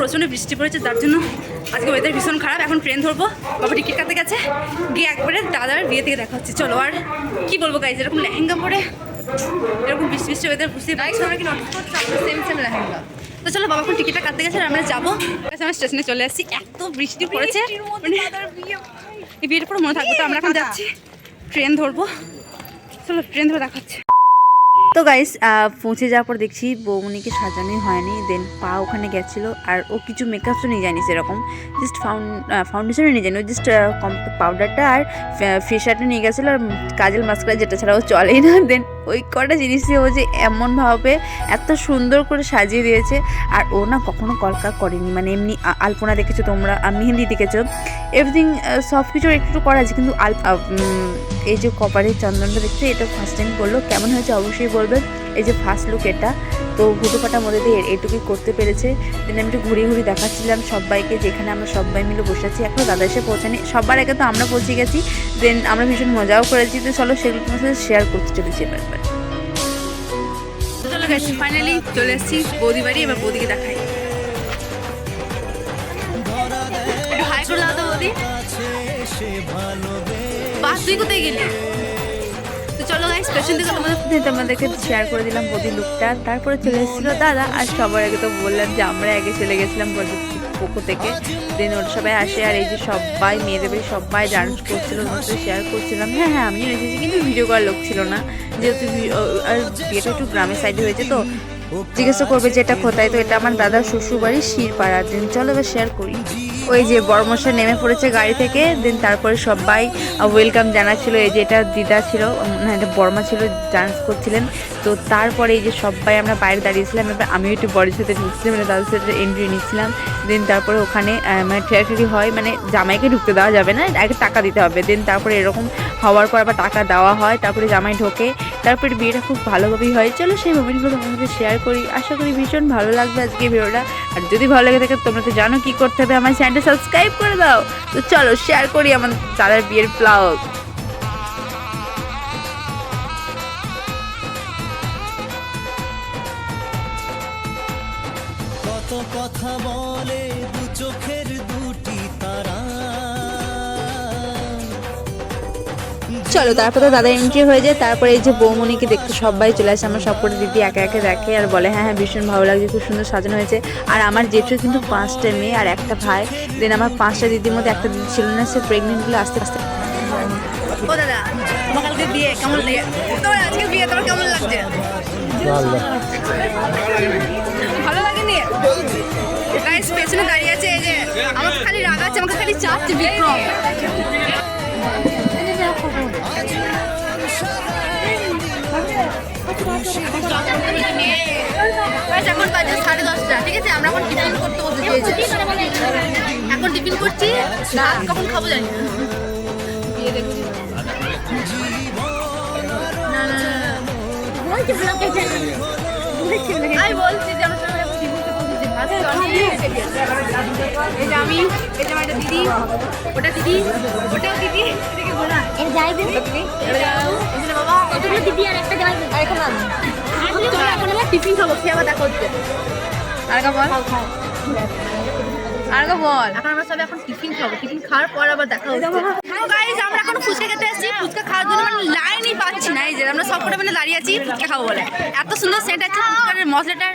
প্রচণ্ড বৃষ্টি পড়েছে তার জন্য আজকে ওয়েদার ভীষণ খারাপ। এখন ট্রেন ধরবো বাবা টিকিট কাটতে গেছে। গিয়ে একবারে দাদার বিয়ে থেকে দেখা হচ্ছে। চলো আর কি বলব গাইজ এরকম লেহেঙ্গা পরে এরকম বৃষ্টি বৃষ্টি ওয়েদার বুঝতে পারছি। আমরা কি নোটিস করছি? আমরা সেম সেম লেহেঙ্গা। তো চলো বাবা এখন টিকিটটা কাটতে গেছে আর আমরা যাব। আমরা স্টেশনে চলে আসছি। এত বৃষ্টি পড়েছে। মানে এই বিয়ের পরে মনে থাকবে। তো আমরা এখন যাচ্ছি। ট্রেন ধরবো। চলো ট্রেন ধরে দেখাচ্ছে তো গাইস পৌঁছে যাওয়ার পর দেখছি বৌমনিকে সাজানোই হয়নি দেন পা ওখানে গেছিল, আর ও কিছু মেকআপ তো নিয়ে যায়নি সেরকম জাস্ট ফাউন্ডেশনও নিয়ে যায়নি, ও জাস্ট পাউডারটা আর ফেশারটা নিয়ে গেছিল, আর কাজল মাস্কারা যেটা ছাড়া ও চলেই না দেন ওই কটা জিনিসই ও যে এমনভাবে এত সুন্দর করে সাজিয়ে দিয়েছে, আর ও না কখনো কলকা করেনি মানে এমনি আলপনা দেখেছ তোমরা মেহেন্দি দেখেছ এভরিথিং সব কিছুর একটু করা আছে, কিন্তু আল এই যে কপারের চন্দনটা দেখছ, এটা ফার্স্ট টাইম করল, কেমন হয়েছে অবশ্যই বলবেন এই যে ফার্স্ট লুক এটা, তো হুটোপাটার মধ্যে দিয়ে এইটুকুই করতে পেরেছে। দেন আমি একটু ঘুরিয়ে ঘুরিয়ে দেখাচ্ছিলাম সবাইকে, যেখানে আমরা সবাই মিলে বসে আছি। এখনও দাদা এসে পৌঁছানি সবার আগে তো আমরা পৌঁছে গেছি। দেন আমরা ভীষণ মজাও করেছি। তো চলো সেগুলো তোমার সাথে শেয়ার করতে চলেছি এবার চলো গেছি ফাইনালি চলে এসেছি বৌদি বাড়ি এবার বৌদিকে দেখাই। বাস তুই কোথায় গেলি? গাইস থেকে তোমাদের সাথে তোমাদেরকে শেয়ার করে দিলাম বৌদি লুকটা তারপরে চলে এসেছিল দাদা আর সবার আগে তো বললাম যে আমরা আগে চলে গেছিলাম বরযাত্রী পোকো থেকে। দেন ওরা সবাই আসে আর এই যে সবাই, মেয়েদের বাড়ি সবাই ডান্স করছিল সাথে শেয়ার করছিলাম। হ্যাঁ হ্যাঁ আমিও এসেছি, কিন্তু ভিডিও করার লোক ছিল না। যেহেতু আর বিয়েটা একটু গ্রামের সাইডে হয়েছে তো, জিজ্ঞাসা করবে যে এটা কোথায়? তো এটা আমার দাদার শ্বশুর বাড়ি শিরপাড়া। দেন চলো এবার শেয়ার করি। ওই যে বর্মশা নেমে পড়েছে গাড়ি থেকে দেন তারপরে সবাই ওয়েলকাম জানাচ্ছিল, এই যে এটা দিদা ছিল না, এটা বর্মা ছিল ডান্স করছিলেন। তো তারপরে এই যে সবাই আমরা বাইরে দাঁড়িয়েছিলাম, এবার আমিও একটু বড়ির সাথে ঢুকছিলাম মানে দাদার সাথে এন্ট্রি নিচ্ছিলাম দেন তারপরে ওখানে মানে ঠেলাঠেলি হয় মানে জামাইকে ঢুকতে দেওয়া যাবে না, আগে টাকা দিতে হবে। দেন তারপরে এরকম হওয়ার পর আবার টাকা দেওয়া হয়, তারপরে জামাই ঢোকে। তারপরে বিয়েটা খুব ভালোভাবেই হয়। চলো সেই মোমেন্টগুলো তোমার সাথে শেয়ার করি। আশা করি ভীষণ ভালো লাগবে আজকে ভিডিওটা। আর যদি ভালো লেগে থাকে, তোমরা তো জানো কি করতে হবে। আমার চ্যানেলটা সাবস্ক্রাইব করে দাও। তো চলো শেয়ার করি আমার দাদার বিয়ের ব্লগ কত কথা বলে দু চোখের চলো, তারপরে তো দাদা এন্ট্রি হয়ে যায়, তারপরে এই যে বৌমনিকে দেখতে সবাই চলে আসে, আমার সবকটা দিদি একে একে দেখে আর বলে হ্যাঁ হ্যাঁ ভীষণ ভালো লাগছে, খুব সুন্দর সাজানো হয়েছে। আর আমার জেঠু কিন্তু পাঁচটা মেয়ে আর একটা ভাই। দেন আমার পাঁচটা দিদির মধ্যে একটা দিদি ছিল না, সে প্রেগনেন্ট আস্তে আস্তে। গাইস পেছনে দাঁড়িয়ে আছে খালি আমাকে খালি চাচ্ছে, বিক্রম। আমরা এখন টিফিন করতে বসে দিয়েছি এখন টিফিন করছি ভাত কখন খাব জানি না। আমি বলছি যে আমরা আমার দিদি ওটা দিদি ওটাও দিদি এদিকে গোলা এর যাইবে দিদি এটা বাবা কতগুলো দিদি আর একটা যাইবে আর এখন আমি এখন আমরা টিফিন খাব খেয়ে আবার দেখা হচ্ছে। আর বল। আর বল। এখন আমরা সবাই এখন টিফিন খাব। টিফিন খাওয়ার পর আবার দেখা হচ্ছে। তো আমরা এখন ফুচকা খেতে এসেছি। ফুচকা খাওয়ার জন্য লাইনই পাচ্ছি না। এই যে আমরা সব মিলে দাঁড়িয়ে আছি ফুচকা খাব বলে। এত সুন্দর সেন্ট আছে ফুচকার মশলাটার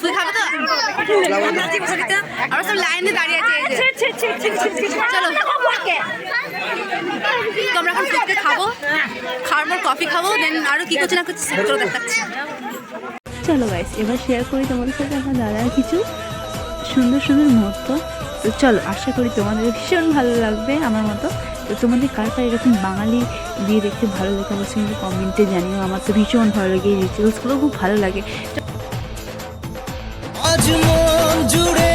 ফুচকা খাব তো? আমরা সব লাইনে দাঁড়িয়ে আছি এই চলো। তো আমরা এখন ফুচকা খাব। খাওয়ার পর কফি খাব দেন আরও কি করছে না করছে সেগুলো দেখাচ্ছি। চলো গাইস এবার শেয়ার করি তোমাদের সাথে আমার দাদার কিছু সুন্দর সুন্দর মুহূর্ত। তো চলো, আশা করি তোমাদের ভীষণ ভালো লাগবে আমার মতো। তো তোমাদের কার কার এরকম বাঙালি বিয়ে দেখতে ভালো লাগে অবশ্যই কিন্তু কমেন্টে জানিও। আমার তো ভীষণ ভালো লাগে এই রিচুয়ালসগুলো খুব ভালো লাগে। জুড়ে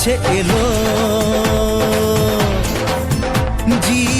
কাছে এলো। জীবন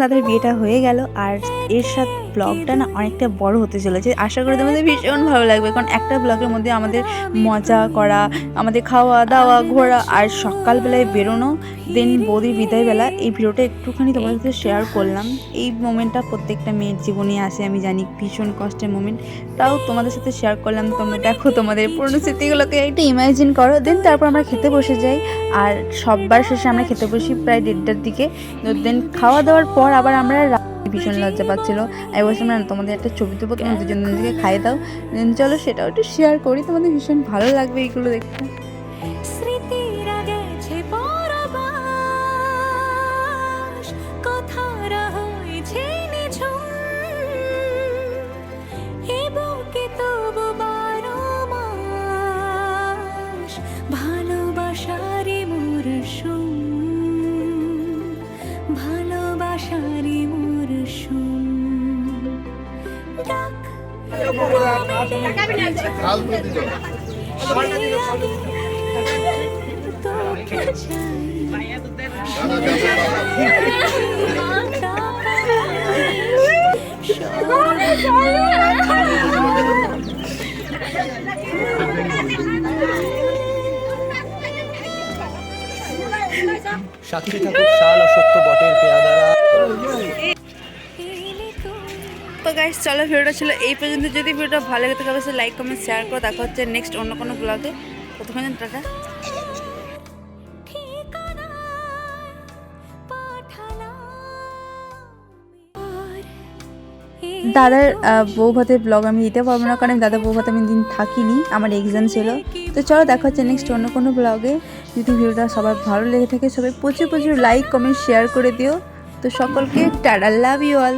দাদার বিয়েটা হয়ে গেল আর এর সাথে ব্লগটা না অনেকটা বড় হতে চলেছে। আশা করি তোমাদের ভীষণ ভালো লাগবে, কারণ একটা ব্লগের মধ্যে আমাদের মজা করা, আমাদের খাওয়া দাওয়া, ঘোরা আর সকালবেলায় বেরোনো দেন বৌদির বিদায়বেলা, এই ভিডিওটা একটুখানি তোমাদের সাথে শেয়ার করলাম। এই মোমেন্টটা প্রত্যেকটা মেয়ের জীবনে আসে, আমি জানি ভীষণ কষ্টের মোমেন্ট তাও তোমাদের সাথে শেয়ার করলাম, তোমরা দেখো তোমাদের পুরনো স্মৃতিগুলোকে একটু ইমাজিন করো দেন তারপর আমরা খেতে বসে যাই, আর সববার শেষে আমরা খেতে বসি প্রায় দেড়টার দিকে দেন খাওয়া দাওয়ার পর আবার আমরা ভীষণ লজ্জা পাচ্ছিলো। আমি বলছিলাম, না তোমাদের একটা ছবি তুলবো তোমার জন্য খাইয়ে দাও। চলো, সেটাও একটু শেয়ার করি। তোমাদের ভীষণ ভালো লাগবে এইগুলো দেখতে। সাক্ষী থাকুক শাল অসত্য বটের পেয়াদারা। তো গাইস চলো ভিডিওটা ছিল এই পর্যন্ত। যদি ভিডিওটা ভালো লাগে থাকে অবশ্যই লাইক কমেন্ট শেয়ার করো। দেখা হচ্ছে নেক্সট অন্য কোনো ব্লগে ততক্ষণ টাটা। দাদার বউ ভাতের ব্লগ আমি দিতে পারব না, কারণ দাদা বউ ভাতে আমি দিন থাকিনি, আমার এক্সাম ছিল। তো চলো, দেখা হচ্ছে নেক্সট অন্য কোনো ব্লগে যদি ভিডিওটা সবার ভালো লেগে থাকে, সবাই প্রচুর প্রচুর লাইক কমেন্ট শেয়ার করে দিও। তো সকলকে টাটা লাভ ইউ অল